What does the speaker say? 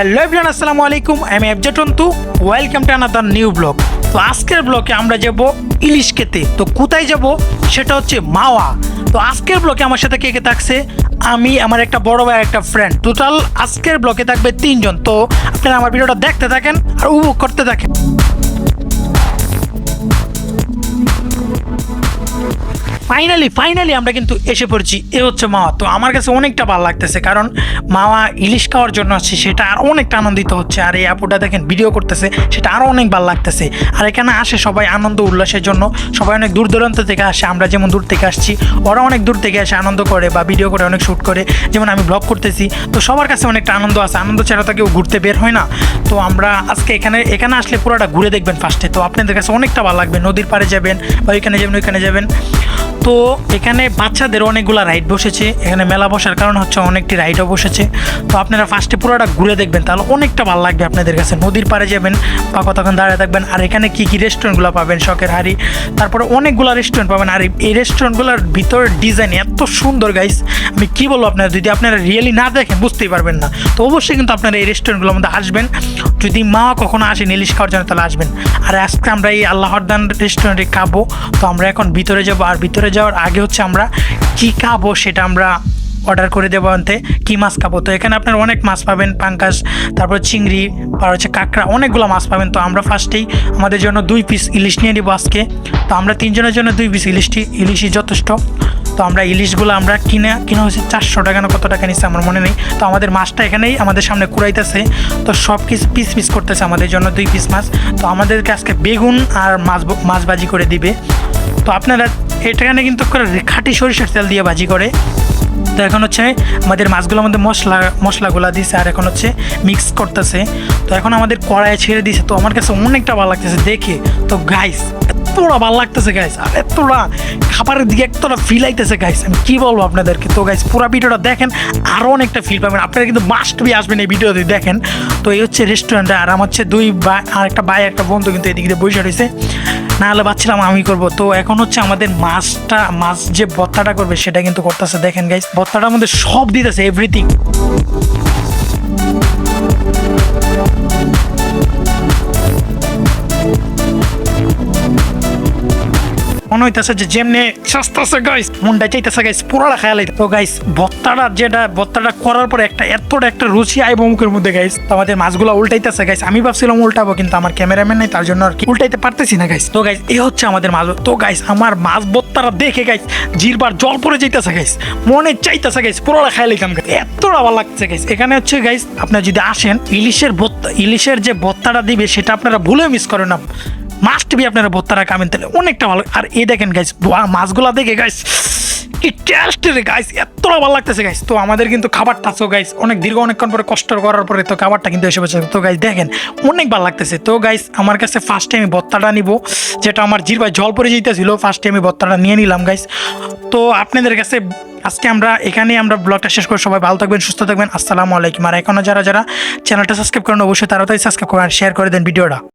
Hello everyone আসসালামু আলাইকুম আমি FJ Tontu welcome to another new blog তো আজকের ব্লকে আমরা যাব ইলিশ খেতে। তো কোথায় যাব? সেটা হচ্ছে মাওয়া। তো আজকের ব্লকে আমার সাথে কে কে থাকছে? আমি, আমার একটা বড় ভাই একটা ফ্রেন্ড টোটাল আজকের ব্লকে থাকবে তিনজন। তো আপনারা আমার ভিডিওটা দেখতে থাকেন আর উপভোগ করতে থাকেন। ফাইনালি ফাইনালি আমরা কিন্তু এসে পড়ছি। এ হচ্ছে মাওয়া তো আমার কাছে অনেকটা ভালো লাগতেছে কারণ মাওয়া ইলিশ খাওয়ার জন্য আছে সেটা আর অনেকটা আনন্দিত হচ্ছে। আর এই আপুটা দেখেন ভিডিও করতেছে, সেটা আরও অনেক ভালো লাগতেছে। আর এখানে আসে সবাই আনন্দ উল্লাসের জন্য। সবাই অনেক দূর দূরান্ত থেকে আসে, আমরা যেমন দূর থেকে আসছি, ওরা অনেক দূর থেকে আসে আনন্দ করে বা ভিডিও করে, অনেক শ্যুট করে। যেমন আমি ব্লগ করতেছি, তো সবার কাছে অনেকটা আনন্দ আছে। আনন্দ ছাড়া তো কেউ ঘুরতে বের হয় না। তো আমরা আজকে এখানে এখানে আসলে পুরোটা ঘুরে দেখবেন ফার্স্টে তো আপনাদের কাছে অনেকটা ভালো লাগবে। নদীর পাড়ে যাবেন বা ওইখানে যাবেন ওইখানে যাবেন। তো এখানে বাচ্চাদের অনেকগুলো রাইড বসেছে। এখানে মেলা বসার কারণ হচ্ছে অনেকটি রাইডও বসেছে। তো আপনারা ফার্স্টে পুরোটা ঘুরে দেখবেন, তাহলে অনেকটা ভালো লাগবে আপনাদের কাছে। নদীর পাড়ে যাবেন বা কতক্ষণ দাঁড়িয়ে থাকবেন। আর এখানে কী কী রেস্টুরেন্টগুলো পাবেন? শখের হাড়ি। তারপরে অনেকগুলো রেস্টুরেন্ট পাবেন। আর এই- রেস্টুরেন্টগুলোর ভিতরের ডিজাইন এত সুন্দর গাইস আমি কি বলব আপনারা যদি আপনারা রিয়েলি না দেখেন, বুঝতেই পারবেন না। তো অবশ্যই কিন্তু আপনারা এই রেস্টুরেন্টগুলোর মধ্যে আসবেন। যদি মা কখনো আসেন ইলিশ খাওয়ার জন্য, তাহলে আসবেন। আর আজকে আমরা এই আল্লাহরদান রেস্টুরেন্টে খাব। তো আমরা এখন ভিতরে যাব। আর ভিতরে যাওয়ার আগে হচ্ছে আমরা কি খাব সেটা আমরা অর্ডার করে দেবো আনতে। কী মাছ খাব? তো এখানে আপনার অনেক মাছ পাবেন পাঙ্কাস তারপর চিংড়ি আর হচ্ছে কাঁকড়া, অনেকগুলো মাছ পাবেন। তো আমরা ফার্স্টেই আমাদের জন্য দুই পিস ইলিশ নিয়ে নিবো আজকে। তো আমরা তিনজনের জন্য দুই পিস ইলিশটি, ইলিশই যথেষ্ট। তো আমরা ইলিশগুলো আমরা কিনে কিনে হচ্ছে চারশো টাকা না কত টাকা নিচ্ছে আমার মনে নেই। তো আমাদের মাছটা এখানেই আমাদের সামনে কুড়াইতেছে। তো সব কিছু পিস পিস করতেছে আমাদের জন্য দুই পিস মাছ। তো আমাদেরকে আজকে বেগুন আর মাছ মাছ ভাজি করে দিবে। তো আপনারা এখানে কিন্তু খাঁটি সরিষার তেল দিয়ে ভাজি করে। তো এখন হচ্ছে আমাদের মাছগুলোর মধ্যে মশলা, মশলাগুলো দিছে আর এখন হচ্ছে মিক্স করতেছে। তো এখন আমাদের কড়াইয়ে ছেড়ে দিছে। তো আমার কাছে অনেকটা ভালো লাগতেছে দেখে। তো গাইস এতটা ভালো লাগতেছে গাইস আর এতটা খাবারের দিকে এতটা ফিল আইতেছে গাইস আমি কী বলব আপনাদেরকে? তো গাইস পুরো ভিডিওটা দেখেন আরও অনেকটা ফিল পাবেন। আপনারা কিন্তু মাস্ট বি আসবেন এই ভিডিওতে, দেখেন। তো এই হচ্ছে রেস্টুরেন্টে আর আমার হচ্ছে দুই বা, আর একটা ভাই, একটা বন্ধু কিন্তু এদিকে দিয়ে বসে রয়েছে। না হলে ভাবছিলাম আমি করব। তো এখন হচ্ছে আমাদের মাছটা, মাছ যে ভর্তাটা করবে সেটা কিন্তু করতেছে। দেখেন গাইস ভর্তাটার মধ্যে সব দিতেছে এভরিথিং মনে হইতেছে যে যেমনি সস্তাছে গাইস মনটা চাইতেছে গাইস পুরোটা খেয়াল তো গাইস ভত্তাটা যেটা ভত্তাটা করার পরে একটা, এতটা একটা রুচি আইব মুখের মধ্যে গাইস তো আমাদের মাছগুলো উল্টাইতেছে গাইস আমি ভাবছিলাম উল্টাবো, কিন্তু আমার ক্যামেরাম্যান নেই, তার জন্য আর কি উল্টাইতে পারতেছি না গাইস তো গাইস এই হচ্ছে আমাদের মাছ। তো গাইস আমার মাছ ভত্তাটা দেখে গাইস জিরবার জল পড়ে যাইতেছে গাইস মনে চাইতেছে গাইস পুরোটা খেয়াল লিখাম এতটা ভালো লাগছে গাইস এখানে হচ্ছে গাইস আপনারা যদি আসেন, ইলিশের ভত্তা ইলিশের যে ভত্তাটা দিবে, সেটা আপনারা ভুলে মিস করেন না। মাস্ট বি আপনারা ভত্তারা খাবেন তাহলে অনেকটা ভালো। আর এই দেখেন গাইস মাছগুলা দেখে গাইস কি টেস্ট রে গাইস এতটা ভালো লাগতেছে গাইস তো আমাদের কিন্তু খাবারটা তো গাইস অনেক দীর্ঘ, অনেকক্ষণ পরে কষ্ট করার পরে তো খাবারটা কিন্তু এসে পড়ছে তো গাইস দেখেন, অনেক ভালো লাগতেছে। তো গাইস আমার কাছে ফার্স্ট টাইম ভত্তাটা নিব, যেটা আমার জিরবায় জল পড়ে যেতেছিল ফার্স্ট টাইমে ভত্তাটা নিয়ে নিলাম গাইস তো আপনাদের কাছে আজকে আমরা, এখানেই আমরা ব্লগটা শেষ করে। সবাই ভালো থাকবেন, সুস্থ থাকবেন। আসসালামু আলাইকুম। আর এখনও যারা যারা চ্যানেলটা সাবস্ক্রাইব করেন, অবশ্যই তাড়াতাড়ি সাবস্ক্রাইব করেন শেয়ার করে দেন ভিডিওটা।